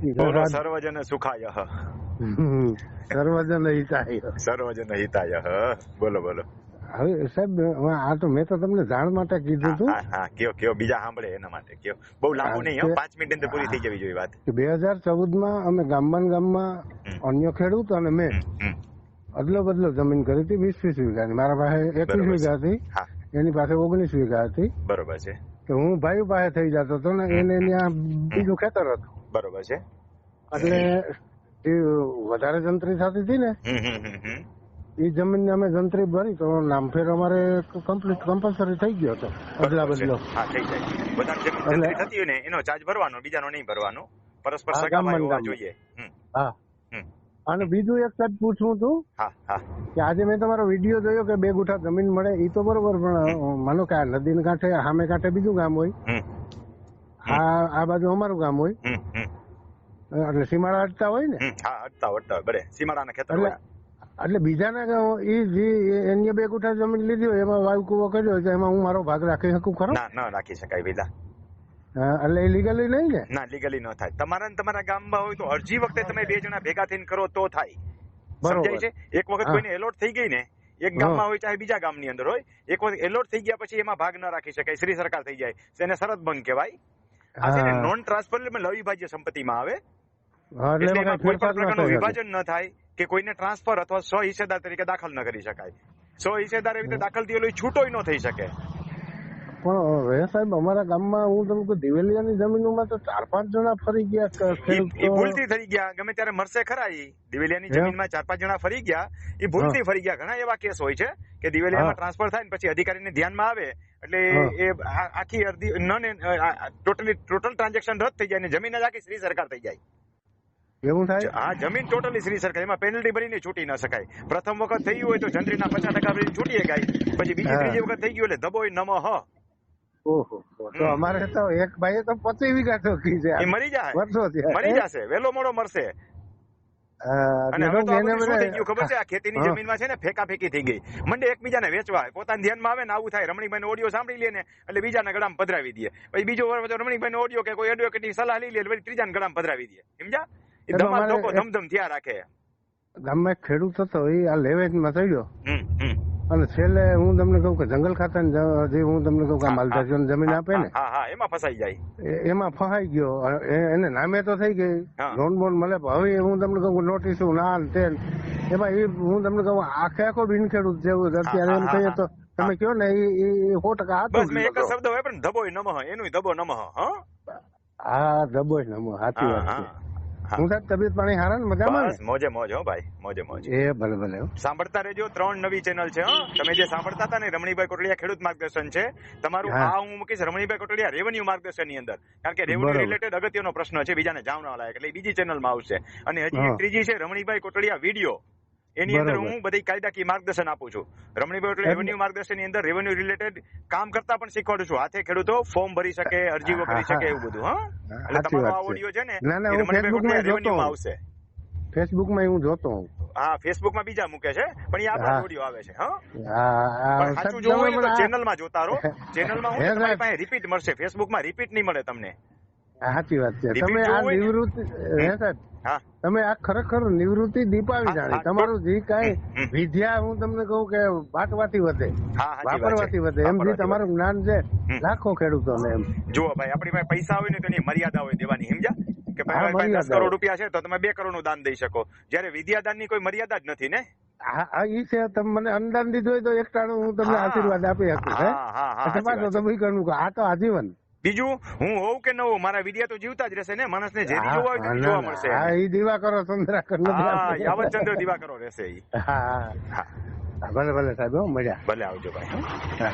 બોલો સર્વજન સુખાય. સર્વજન હિતાય. સર્વજન હિતાય. બોલો બોલો. હવે સાહેબ આ તો મેં તો તમને જાણ માટે કીધું હતું હા કયો કયો બીજા સાંભળે એના માટે કયો. બહુ લાંબુ નહીં હો તે- પાંચ મિનિટ અંદર પૂરી થઈ જવી જોઈએ વાત. કે બે હજાર ચૌદમાં અમે ગામમાં ગામમાં. અન્ય ખેડૂત અને મેં. અદલો બદલો જમીન કરી હતી વીસ વીસ વીઘાની મારા પાસે એકવીસ વીઘા હતી એની પાસે ઓગણીસ વીઘા હતી. બરોબર છે. તો હું ભાઈ પાસે થઈ જતો હતો ને એને ત્યાં બીજું ખેતર હતું. બરોબર છે. એટલે જે વધારે જંત્રી થતી હતી ને. એ જમીન અમે જંત્રી ભરી તો નામફેર અમારે કમ્પ્લીટ કમ્પલસરી થઈ ગયો હતો. અદલા બદલો. હા થઈ જાય. બધા જમીન જંત્રી થતી હોય ને એનો ચાર્જ ભરવાનો બીજાનો નહીં ભરવાનો. પરસ્પર હા, સગા ગામમાં ભાઈ હોવા જોઈએ. હા. અને બીજું એક સાહેબ પૂછવું હતું કે આજે મેં તમારો વીડિયો જોયો કે બે ગુઠા જમીન મળે એ તો બરોબર પણ માનો કે આ નદી કાંઠે સામે કાંઠે બીજું ગામ હોય. આ આ બાજુ અમારું ગામ હોય. એટલે સીમાડા અટતા હોય ને. હા અટતા અટતા બરે સીમાડાના ખેતર હોય. એટલે બીજાના એ જે એની બે ગુઠા જમીન લીધી હોય એમાં વાયુ કુવો કર્યો હોય તો એમાં હું મારો ભાગ રાખી શકું ખરો? ના ના રાખી શકાય બીજા. એટલે એ લીગલી નહીં ને? ના લીગલી ન થાય. તમારા ને તમારા ગામમાં હોય તો અરજી વખતે તમે બે જણા ભેગા થઈને કરો તો થાય. સમજાય છે? એક વખત કોઈને એલોટ થઈ ગઈ ને એક ગામમાં હોય ચાહે બીજા ગામની અંદર હોય એક વખત એલોટ થઈ ગયા પછી એમાં ભાગ ન રાખી શકાય શ્રી સરકાર થઈ જાય. એને શરત ભંગ કહેવાય. આ. નોન ટ્રાન્સફરેબલ લવિભાજ્ય સંપત્તિમાં આવે. એટલે એટલે એમાં એમાં કોઈ પણ પ્રકારનું વિભાજન ન થાય કે કોઈને ટ્રાન્સફર અથવા સ્વ હિસ્સેદાર તરીકે દાખલ ન કરી શકાય. સ્વ હિસ્સેદાર એવી રીતે દાખલ થયેલો છૂટોય ન થઈ શકે. પણ સાહેબ અમારા ગામમાં હું તમને કહું દિવેલિયાની જમીનોમાં તો ચાર પાંચ જણા ફરી ગયા એ ભૂલથી થઈ ગયા. ગમે ત્યારે મરશે ખરા ઈ. દિવેલિયાની? જમીનમાં ચાર પાંચ જણા ફરી ગયા એ ભૂલથી ફરી ગયા. ઘણા એવા કેસ હોય છે કે દિવેલિયામાં. ટ્રાન્સફર થાય ને પછી અધિકારીને ધ્યાનમાં આવે એટલે એ આખી અડધી નન ટોટલી ટોટલ ટ્રાન્ઝેક્શન રદ થઈ જાય ને જમીન જ આખી શ્રી સરકાર થઈ જાય. એવું થાય? આ જમીન ટોટલી શ્રી સરકાર એમાં પેનલ્ટી ભરીને છૂટી ન શકાય. પ્રથમ વખત થયું હોય તો જંત્રીના પચાસ ટકા ભરીને છૂટી શકાય પછી બીજી ત્રીજી વખત થઈ ગયું એટલે દબોય નમ. હ ઓહો તો અમારે તો એક ભાઈએ તો પચી વીઘા ઠોકી છે. એ મરી જાય. વર્ષો થયા. મરી જશે. વેલો મોડો મરશે. અને હવે તો આ શું થઈ ગયું ખબર છે? આ ખેતીની જમીનમાં છે ને ફેંકા ફેંકી થઈ ગઈ. મંડે એકબીજાને વેચવા પોતાના ધ્યાનમાં આવે ને આવું થાય. રમણીભાઈ ઓડિયો સાંભળી લે ને એટલે બીજાના ગળામાં પધરાવી દે. પછી બીજો વર્ષ રમણીભાઈ ઓડિયો કે કોઈ એડવોકેટની સલાહ લઈ લે પછી ત્રીજાના ગળામાં પધરાવી દે. સમજ્યા? ધમધમ થયા રાખે. ગામમાં એક ખેડૂત હતો એ આ લેવેચમાં હમ અને છેલ્લે હું તમને કહું કે જંગલ ખાતા જે હું તમને કહું કે આ માલધારીઓને જમીન આપે ને એમાં ફસાઈ જાય. એમાં ફસાઈ ગયો. એને નામે તો થઈ ગઈ. લોન બોન મળે હવે હું તમને કહું નોટિસ ના તે એમાં એ હું તમને કહું આખે આખો બિન ખેડૂત જેવું અત્યારે એમ કહીએ તો તમે કહો ને એ સો ટકા બસ મેં એક શબ્દ હોય પણ ધબોય નમઃ. એનું ધબો નમઃ હા? ધબોય નમઃ સાચી વાત છે. હા. સાહેબ તબિયત પાણી હારા ને? મજામાં બસ મોજે મોજ હો ભાઈ મોજે મોજ. એ ભલે ભલે સાંભળતા રહેજો ત્રણ નવી ચેનલ છે હો. તમે જે સાંભળતા હતા ને રમણીભાઈ કોટડિયા ખેડૂત માર્ગદર્શન છે તમારું. આ હું મૂકીશ રમણીભાઈ કોટડિયા રેવન્યુ માર્ગદર્શનની અંદર. કારણ કે રેવન્યુ રિલેટેડ અગત્યનો પ્રશ્ન છે બીજાને જાણવા લાયક એટલે બીજી બીજી ચેનલમાં આવશે. અને હજી ત્રીજી છે રમણીભાઈ કોટડિયા વીડિયો એની અંદર હું બધી કાયદાકીય માર્ગદર્શન આપું છું. રમણીભાઈ એટલે- રેવન્યુ માર્ગદર્શનની અંદર રેવન્યુ રિલેટેડ કામ કરતા પણ શીખવાડું છું. હાથે ખેડૂતો ફોર્મ ભરી શકે અરજીઓ કરી શકે એવું બધું હા? એટલે તમારો આ. ઓડિયો છે ને રમણીભાઈ રેવન્યુમાં. આવશે. ફેસબુકમાં હું જોતો હું હા ફેસબુકમાં બીજા મૂકે છે પણ એ આપણા. ઓડિયો આવે છે હા? સાચું જોવું હોય તો ચેનલમાં જોતા રહો. ચેનલમાં હું તમારી પાસે રિપીટ મળશે. ફેસબુકમાં રિપીટ નહીં મળે તમને. સાચી વાત છે. તમે આ નિવૃત્તિ તમે આ ખરેખર નિવૃત્તિ દીપાવી જાણી. તમારું જે કાંઈ. વિદ્યા હું તમને કહું કે વાટવાથી વધે. વાપરવાથી વધે. એમ જે તમારું જ્ઞાન છે. લાખો ખેડૂતોને એમ. જુઓ ભાઈ આપણી પાસે પૈસા હોય ને તો એની મર્યાદા હોય દેવાની સમજા કે ભાઈ ભાઈ દસ કરોડ રૂપિયા છે તો તમે બે કરોડનું દાન દઈ શકો. જ્યારે વિદ્યાદાનની કોઈ મર્યાદા જ નથી ને? હા ઈ છે તમે મને અનુદાન દીધું હોય તો એક ટાણું હું તમને આશીર્વાદ આપી શકું હે. તમે ઈ આ તો આજીવન. બીજું હું હોઉં કે ન હોઉં મારા વિડિયા તો જીવતા જ રહેશે ને માણસને જે જોવા હોય જોવા. મળશે હા ઈ દીવા કરો ચંદ્રાકર હા. યાવતચંદ્ર દિવાકરો રહેશે ઈ. હા ભલે ભલે સાહેબ હો મળ્યા. ભલે આવજો ભાઈ. હા.